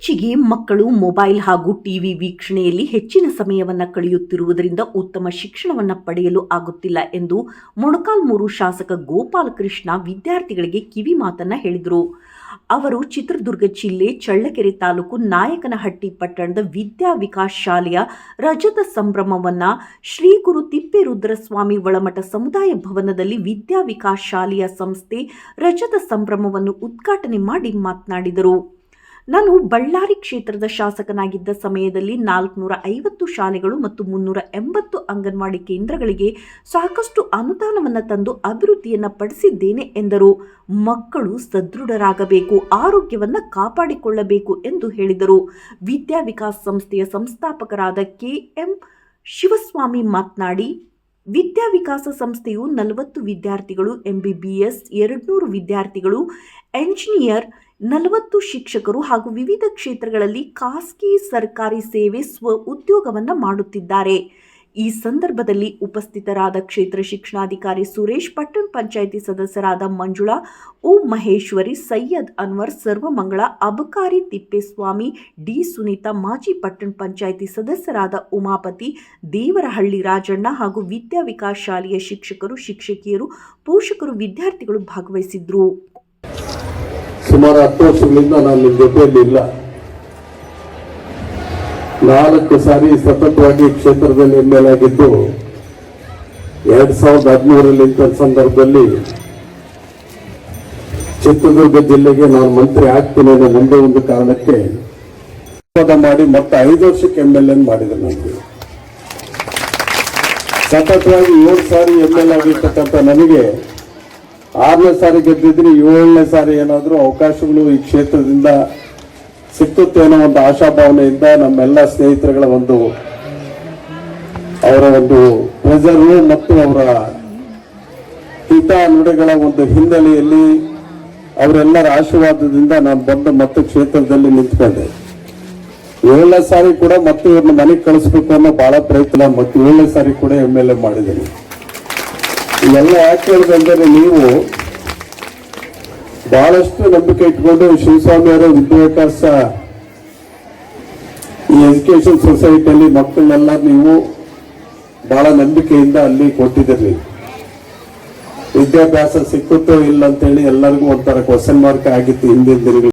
ಇತ್ತೀಚೆಗೆ ಮಕ್ಕಳು ಮೊಬೈಲ್ ಹಾಗೂ ಟಿವಿ ವೀಕ್ಷಣೆಯಲ್ಲಿ ಹೆಚ್ಚಿನ ಸಮಯವನ್ನು ಕಳೆಯುತ್ತಿರುವುದರಿಂದ ಉತ್ತಮ ಶಿಕ್ಷಣವನ್ನು ಪಡೆಯಲು ಆಗುತ್ತಿಲ್ಲ ಎಂದು ಮೊಣಕಾಲ್ಮೂರು ಶಾಸಕ ಗೋಪಾಲಕೃಷ್ಣ ವಿದ್ಯಾರ್ಥಿಗಳಿಗೆ ಕಿವಿ ಮಾತನ್ನ ಹೇಳಿದರು. ಅವರು ಚಿತ್ರದುರ್ಗ ಜಿಲ್ಲೆ ಚಳ್ಳಕೆರೆ ತಾಲೂಕು ನಾಯಕನಹಟ್ಟಿ ಪಟ್ಟಣದ ವಿದ್ಯಾ ವಿಕಾಸ್ ಶಾಲೆಯ ರಜತ ಸಂಭ್ರಮವನ್ನು ಶ್ರೀ ಗುರು ತಿಪ್ಪೇರುದ್ರಸ್ವಾಮಿ ಒಳಮಠ ಸಮುದಾಯ ಭವನದಲ್ಲಿ ವಿದ್ಯಾ ವಿಕಾಸ್ ಶಾಲೆಯ ಸಂಸ್ಥೆ ರಜತ ಸಂಭ್ರಮವನ್ನು ಉದ್ಘಾಟನೆ ಮಾಡಿ ಮಾತನಾಡಿದರು. ನಾನು ಬಳ್ಳಾರಿ ಕ್ಷೇತ್ರದ ಶಾಸಕನಾಗಿದ್ದ ಸಮಯದಲ್ಲಿ ನಾಲ್ಕುನೂರ ಐವತ್ತು ಶಾಲೆಗಳು ಮತ್ತು ಮುನ್ನೂರ ಎಂಬತ್ತು ಅಂಗನವಾಡಿ ಕೇಂದ್ರಗಳಿಗೆ ಸಾಕಷ್ಟು ಅನುದಾನವನ್ನು ತಂದು ಅಭಿವೃದ್ಧಿಯನ್ನು ಪಡಿಸಿದ್ದೇನೆ ಎಂದರು. ಮಕ್ಕಳು ಸದೃಢರಾಗಬೇಕು, ಆರೋಗ್ಯವನ್ನು ಕಾಪಾಡಿಕೊಳ್ಳಬೇಕು ಎಂದು ಹೇಳಿದರು. ವಿದ್ಯಾ ವಿಕಾಸ್ ಸಂಸ್ಥೆಯ ಸಂಸ್ಥಾಪಕರಾದ ಕೆ ಎಂ ಶಿವಸ್ವಾಮಿ ಮಾತನಾಡಿ ವಿದ್ಯಾ ವಿಕಾಸ ಸಂಸ್ಥೆಯು ನಲವತ್ತು ವಿದ್ಯಾರ್ಥಿಗಳು ಎಂಬಿಬಿಎಸ್ ಎರಡುನೂರು ವಿದ್ಯಾರ್ಥಿಗಳು, ಎಂಜಿನಿಯರ್ ನಲವತ್ತು ಶಿಕ್ಷಕರು ಹಾಗೂ ವಿವಿಧ ಕ್ಷೇತ್ರಗಳಲ್ಲಿ ಖಾಸಗಿ ಸರ್ಕಾರಿ ಸೇವೆ ಸ್ವ ಉದ್ಯೋಗವನ್ನು ಮಾಡುತ್ತಿದ್ದಾರೆ. ಈ ಸಂದರ್ಭದಲ್ಲಿ ಉಪಸ್ಥಿತರಾದ ಕ್ಷೇತ್ರ ಶಿಕ್ಷಣಾಧಿಕಾರಿ ಸುರೇಶ್ ಪಟ್ಟಣ, ಪಂಚಾಯಿತಿ ಸದಸ್ಯರಾದ ಮಂಜುಳಾ ಓ ಮಹೇಶ್ವರಿ, ಸೈಯದ್ ಅನ್ವರ್, ಸರ್ವಮಂಗಳ, ಅಬಕಾರಿ ತಿಪ್ಪೇಸ್ವಾಮಿ, ಡಿ ಸುನೀತಾ, ಮಾಜಿ ಪಟ್ಟಣ ಪಂಚಾಯಿತಿ ಸದಸ್ಯರಾದ ಉಮಾಪತಿ, ದೇವರಹಳ್ಳಿ ರಾಜಣ್ಣ ಹಾಗೂ ವಿದ್ಯಾ ವಿಕಾಸ್ ಶಾಲೆಯ ಶಿಕ್ಷಕರು, ಶಿಕ್ಷಕಿಯರು, ಪೋಷಕರು, ವಿದ್ಯಾರ್ಥಿಗಳು ಭಾಗವಹಿಸಿದ್ರು. ಸುಮಾರು ಹತ್ತು ವರ್ಷಗಳಿಂದ ನಾನು ಜೊತೆಯಲ್ಲಿ ಇಲ್ಲ. ನಾಲ್ಕು ಸಾರಿ ಸತತವಾಗಿ ಕ್ಷೇತ್ರದಲ್ಲಿ ಎಂ ಎಲ್ ಆಗಿದ್ದು ಎರಡ್ ಸಾವಿರದ ಹದಿಮೂರಲ್ಲಿ ಇಂಥ ಸಂದರ್ಭದಲ್ಲಿ ಚಿತ್ರದುರ್ಗ ಜಿಲ್ಲೆಗೆ ನಾನು ಮಂತ್ರಿ ಆಗ್ತೀನಿ ಅನ್ನೋ ಒಂದೇ ಒಂದು ಕಾರಣಕ್ಕೆ ಮಾಡಿ ಮತ್ತೆ ಐದು ವರ್ಷಕ್ಕೆ ಎಂ ಎಲ್ ಎನ್ ಮಾಡಿದ್ರು ನನಗೆ ಸತತವಾಗಿ ಏಳು ಸಾರಿ ಎಂ ಎಲ್ ಆಗಿರ್ತಕ್ಕಂಥ ನನಗೆ ಆರನೇ ಸಾರಿ ಗೆದ್ದಿದ್ರೆ ಏಳನೇ ಸಾರಿ ಏನಾದರೂ ಅವಕಾಶಗಳು ಈ ಕ್ಷೇತ್ರದಿಂದ ಸಿಕ್ಕುತ್ತೆ ಅನ್ನೋ ಒಂದು ಆಶಾಭಾವನೆಯಿಂದ ನಮ್ಮೆಲ್ಲ ಸ್ನೇಹಿತರುಗಳ ಒಂದು ಅವರ ಒಂದು ಪ್ರೆಜರು ಮತ್ತು ಅವರ ಹಿತ ನುಡಿಗಳ ಒಂದು ಹಿನ್ನೆಲೆಯಲ್ಲಿ ಅವರೆಲ್ಲರ ಆಶೀರ್ವಾದದಿಂದ ನಾನು ಬಂದು ಮತ್ತೆ ಕ್ಷೇತ್ರದಲ್ಲಿ ನಿಂತ್ಕೊಂಡೆ. ಏಳನೇ ಸಾರಿ ಕೂಡ ಮತ್ತೆ ಇವ್ರನ್ನ ಮನೆಗೆ ಕಳಿಸ್ಬೇಕು ಅನ್ನೋ ಬಹಳ ಪ್ರಯತ್ನ ಮತ್ತೆ ಏಳನೇ ಸಾರಿ ಕೂಡ ಎಂ ಎಲ್ ಎ ಮಾಡಿದ್ದೀನಿ. ಇವೆಲ್ಲ ಯಾಕೆ ನೀವು ಬಹಳಷ್ಟು ನಂಬಿಕೆ ಇಟ್ಕೊಂಡು ಶಿವಸ್ವಾಮಿ ಅವರ ವಿದ್ಯಾಭ್ಯಾಸ ಈ ಎಜುಕೇಶನ್ ಸೊಸೈಟಿಯಲ್ಲಿ ಮಕ್ಕಳನ್ನೆಲ್ಲ ನೀವು ಬಹಳ ನಂಬಿಕೆಯಿಂದ ಅಲ್ಲಿ ಕೊಟ್ಟಿದ್ದೀರಿ. ವಿದ್ಯಾಭ್ಯಾಸ ಸಿಕ್ಕುತ್ತೋ ಇಲ್ಲ ಅಂತೇಳಿ ಎಲ್ಲರಿಗೂ ಒಂಥರ ಕ್ವಶನ್ ಮಾರ್ಕ್ ಆಗಿತ್ತು ಹಿಂದಿನ ದಿನಗಳು